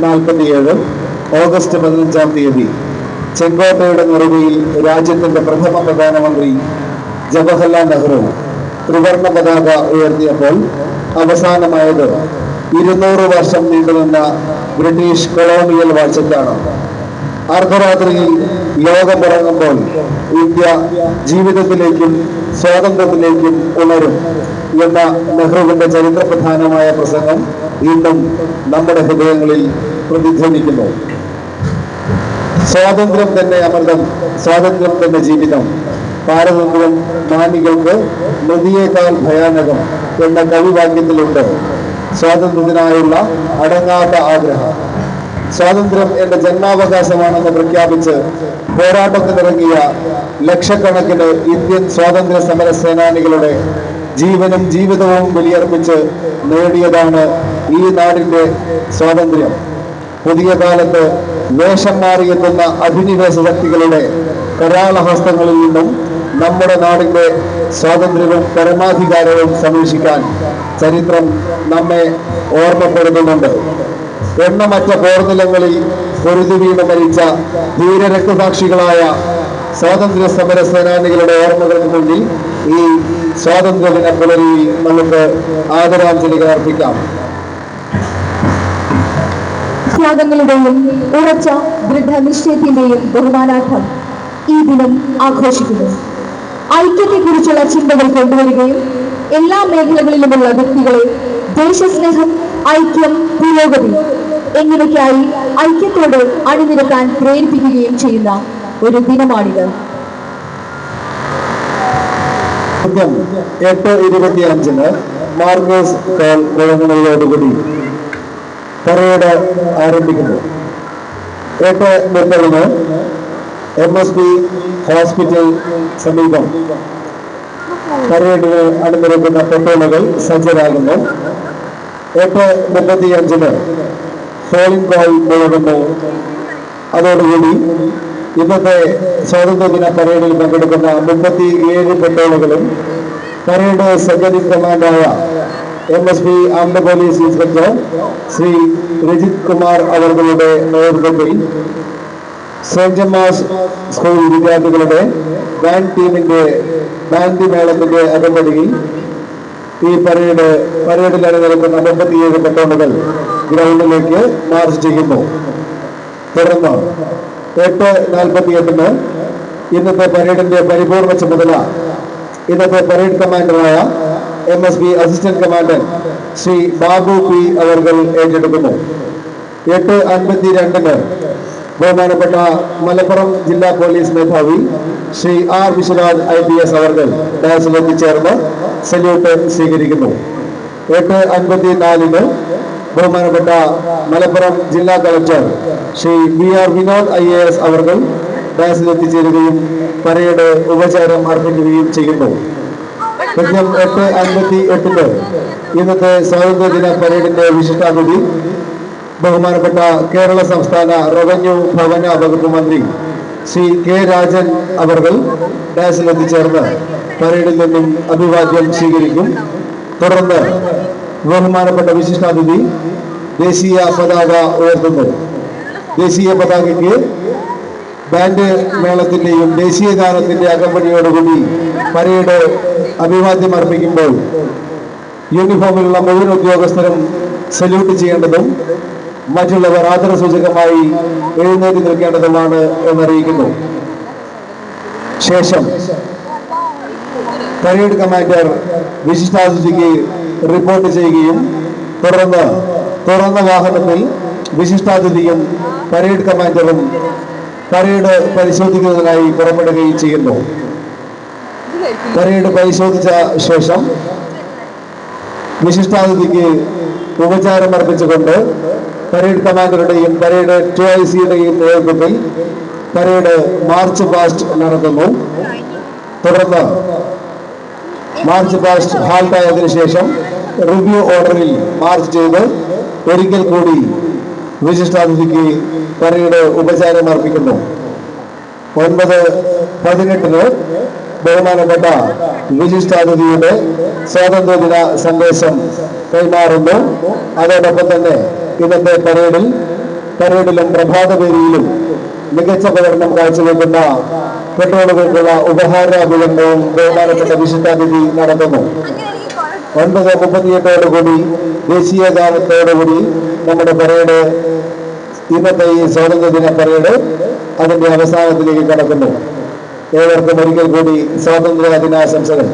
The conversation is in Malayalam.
നാൽപ്പത്തിയേഴ് ഓഗസ്റ്റ് പതിനഞ്ചാം തീയതി ചെങ്കോട്ടയുടെ നിറവിൽ രാജ്യത്തിന്റെ പ്രഥമ പ്രധാനമന്ത്രി ജവഹർലാൽ നെഹ്റു ത്രിവർണ പതാക ഉയർത്തിയപ്പോൾ അവസാനമായത് ഇരുന്നൂറ് വർഷം നീണ്ടുനിന്ന ബ്രിട്ടീഷ് കൊളോണിയൽ വാഴ്ചക്കാണ് അർദ്ധരാത്രിയിൽ ലോകം ലോകമുറങ്ങുമ്പോൾ ഇന്ത്യ ജീവിതത്തിലേക്കും സ്വാതന്ത്ര്യത്തിലേക്കും ഉണരും. എന്ന നെഹ്റുവിന്റെ ചരിത്രപ്രധാനമായ പ്രസംഗം വീണ്ടും നമ്മുടെ ഹൃദയങ്ങളിൽ പ്രതിധ്വനിക്കുന്നു. സ്വാതന്ത്ര്യം തന്നെ അമൃതം സ്വാതന്ത്ര്യം തന്നെ ജീവിതം. പാരതന്ത്ര്യം മാനികൾക്ക് നദിയേക്കാൾ ഭയാനകം എന്ന കവിവാക്യത്തിലുണ്ട്. സ്വാതന്ത്ര്യത്തിനായുള്ള അടങ്ങാത്ത ആഗ്രഹം. സ്വാതന്ത്ര്യം എന്റെ ജന്മാവകാശമാണെന്ന് പ്രഖ്യാപിച്ച് പോരാട്ടത്തിനിറങ്ങിയ ലക്ഷക്കണക്കിന് ഇന്ത്യൻ സ്വാതന്ത്ര്യ സമര സേനാനികളുടെ ജീവനും ജീവിതവും ബലിയർപ്പിച്ച് നേടിയതാണ് ഈ നാടിന്റെ സ്വാതന്ത്ര്യം. പുതിയ കാലത്ത് വേഷം മാറിയെത്തുന്ന അധിനിവേശ ശക്തികളുടെ കരാളഹസ്തങ്ങളിൽ നിന്നും നമ്മുടെ നാടിന്റെ സ്വാതന്ത്ര്യവും പരമാധികാരവും സംരക്ഷിക്കാൻ ചരിത്രം നമ്മെ ഓർമ്മപ്പെടുത്തുന്നുണ്ട്. എണ്ണമറ്റ പോർനിലങ്ങളിൽ പൊരുതി വീണ് മരിച്ച ധീരരക്തസാക്ഷികളായ സ്വാതന്ത്ര്യ സമര സേനാനികളുടെ ഓർമ്മകൾക്ക് മുന്നിൽ ഈ സ്വാതന്ത്ര്യ ദിന പുലരിയിൽ നമുക്ക് ആദരാഞ്ജലികൾ അർപ്പിക്കാം. ത്യാഗങ്ങളുടെയും ഉറച്ച ദൃഢനിശ്ചയത്തിന്റെയും ബഹുമാനാർത്ഥം ഈ ദിനം ആഘോഷിക്കുന്നു. ഐക്യത്തെക്കുറിച്ചുള്ള ചിന്തകൾ കൊണ്ടുവരികയും എല്ലാ മേഖലകളിലുമുള്ള വ്യക്തികളെ ദേശസ്നേഹം ഐക്യം പുരോഗതി എന്നിവയ്ക്കായി ഐക്യത്തോട് അണിനിരക്കാൻ പ്രേരിപ്പിക്കുകയും ചെയ്യുന്ന ഒരു ദിനമാണിത്. കൃത്യം എട്ട് ഇരുപത്തി അഞ്ചിന് മാർഗോസ് കോൾ മുഴങ്ങുന്നതോടുകൂടി പരേഡ് ആരംഭിക്കുന്നു. എട്ട് മുപ്പതിന് എം എസ് പി ഹോസ്പിറ്റൽ സമീപം പരേഡിന് അണിനിരക്കുന്ന പെട്ടോളുകൾ സജ്ജരാകുന്നു. എട്ട് മുപ്പത്തി അഞ്ചിന് ഫോളിംഗ് കോൾ മുഴങ്ങുന്നു. അതോടുകൂടി ഇന്നത്തെ സ്വാതന്ത്ര്യദിന പരേഡിൽ പങ്കെടുക്കുന്ന മുപ്പത്തി ഏഴ് പെട്രോളുകളും parade second കമാൻഡായ M S P Andhra police inspector Shri Rajith Kumar അവരുടെ നേതൃത്വത്തിൽ സെന്റ് ജമാസ് സ്കൂൾ വിദ്യാർത്ഥികളുടെ ബാൻഡ് ടീമിന്റെ ബാൻഡ് മേളത്തിന്റെ അകമ്പടിയിൽ ഈ പരേഡ് പരേഡിൽ അണിനിരക്കുന്ന മുപ്പത്തിയേഴ് പെട്രോളുകൾ ഗ്രൗണ്ടിലേക്ക് മാർച്ച് ചെയ്യുന്നു. തുടർന്ന് എട്ട് നാൽപ്പത്തി എട്ടിന് ഇന്നത്തെ പരേഡിന്റെ പരിപൂർണ ചുമതല ഇന്നത്തെ parade കമാൻഡറായ M S B assistant commandant Shri Babu P അവർകൾ ഏറ്റെടുക്കുന്നു. എട്ട് അൻപത്തി രണ്ടിന് ബഹുമാനപ്പെട്ട മലപ്പുറം ജില്ലാ പോലീസ് മേധാവി Shri R Vishwanath I P S അവർകൾ ഡാസിലെത്തിച്ചേർന്ന് സല്യൂട്ട് സ്വീകരിക്കുന്നു. എട്ട് അൻപത്തി നാലിന് ബഹുമാനപ്പെട്ട മലപ്പുറം ജില്ലാ collector Shri V R Vinod I A S അവർകൾ ഡാൻസിൽ എത്തിച്ചേരുകയും പരയുടെ ഉപചാരം അർപ്പിക്കുകയും ചെയ്യുന്നു. കൃത്യം എട്ട് അൻപത്തി എട്ടിന് ഇന്നത്തെ സ്വാതന്ത്ര്യദിന പരേഡിന്റെ വിശിഷ്ടാതിഥി ബഹുമാനപ്പെട്ട കേരള സംസ്ഥാന റവന്യൂ ഭവന വകുപ്പ് മന്ത്രി ശ്രീ കെ രാജൻ അവർ ഡാൻസിൽ എത്തിച്ചേർന്ന് പരേഡിൽ നിന്നും അഭിവാദ്യം സ്വീകരിക്കും. തുടർന്ന് ബഹുമാനപ്പെട്ട വിശിഷ്ടാതിഥി ദേശീയ പതാക ഉയർത്തുന്നത് ദേശീയ പതാകയ്ക്ക് ബാൻഡ് മേളത്തിന്റെയും ദേശീയ ഗാനത്തിന്റെ അകമ്പടിയോടുകൂടി പരേഡ് അഭിവാദ്യം അർപ്പിക്കുമ്പോൾ യൂണിഫോമിലുള്ള മുഴുവൻ ഉദ്യോഗസ്ഥരും സല്യൂട്ട് ചെയ്യേണ്ടതും മറ്റുള്ളവർ ആദരസൂചകമായി എഴുന്നേറ്റ് നിൽക്കേണ്ടതുമാണ് എന്നറിയിക്കുന്നു. ശേഷം പരേഡ് കമാൻഡർ വിശിഷ്ടാതിഥിക്ക് റിപ്പോർട്ട് ചെയ്യുകയും തുടർന്ന് തുറന്ന വാഹനത്തിൽ വിശിഷ്ടാതിഥിയും പരേഡ് കമാൻഡറും പരേഡ് പരിശോധിക്കുന്നതിനായി പുറപ്പെടുകയും ചെയ്യുന്നു. പരേഡ് പരിശോധിച്ച ശേഷം വിശിഷ്ടാതിഥിക്ക് ഉപചാരം അർപ്പിച്ചുകൊണ്ട് പരേഡ് കമാൻഡറുടെയും പരേഡ് ടു ഐ സിയുടെയും നേതൃത്വത്തിൽ പരേഡ് മാർച്ച് പാസ്റ്റ് നടത്തുന്നു തുടർന്ന് മാർച്ച് പാസ്റ്റ് ഹാൾട്ടായതിനു ശേഷം റിവ്യൂ ഓർഡറിൽ മാർച്ച് ചെയ്ത് ഒരിക്കൽ കൂടി വിശിഷ്ടാതിഥിക്ക് പരേഡ് ഉപചാരം അർപ്പിക്കുന്നു. ഒൻപത് പതിനെട്ടിന് ബഹുമാനപ്പെട്ട വിശിഷ്ടാതിഥിയുടെ സ്വാതന്ത്ര്യദിന സന്ദേശം കൈമാറുന്നു. അതോടൊപ്പം തന്നെ ഇന്നത്തെ പരേഡിൽ പരേഡിലും പ്രഭാതപേരിയിലും മികച്ച പ്രകടനം കാഴ്ചവെക്കുന്ന പെട്രോളുകൾക്കുള്ള ഉപഹാര വിതരണവും ബഹുമാനപ്പെട്ട വിശിഷ്ടാതിഥി നടത്തുന്നു. ഒൻപത് മുപ്പത്തിയെട്ടോടുകൂടി ദേശീയ ഗാനത്തോടുകൂടി നമ്മുടെ പരേഡ് ഇന്നത്തെ ഈ സ്വാതന്ത്ര്യദിന പരേഡ് അതിന്റെ അവസാനത്തിലേക്ക് കടക്കുന്നു. ഏവർക്കും ഒരിക്കൽ കൂടി സ്വാതന്ത്ര്യ ദിനാശംസകൾ.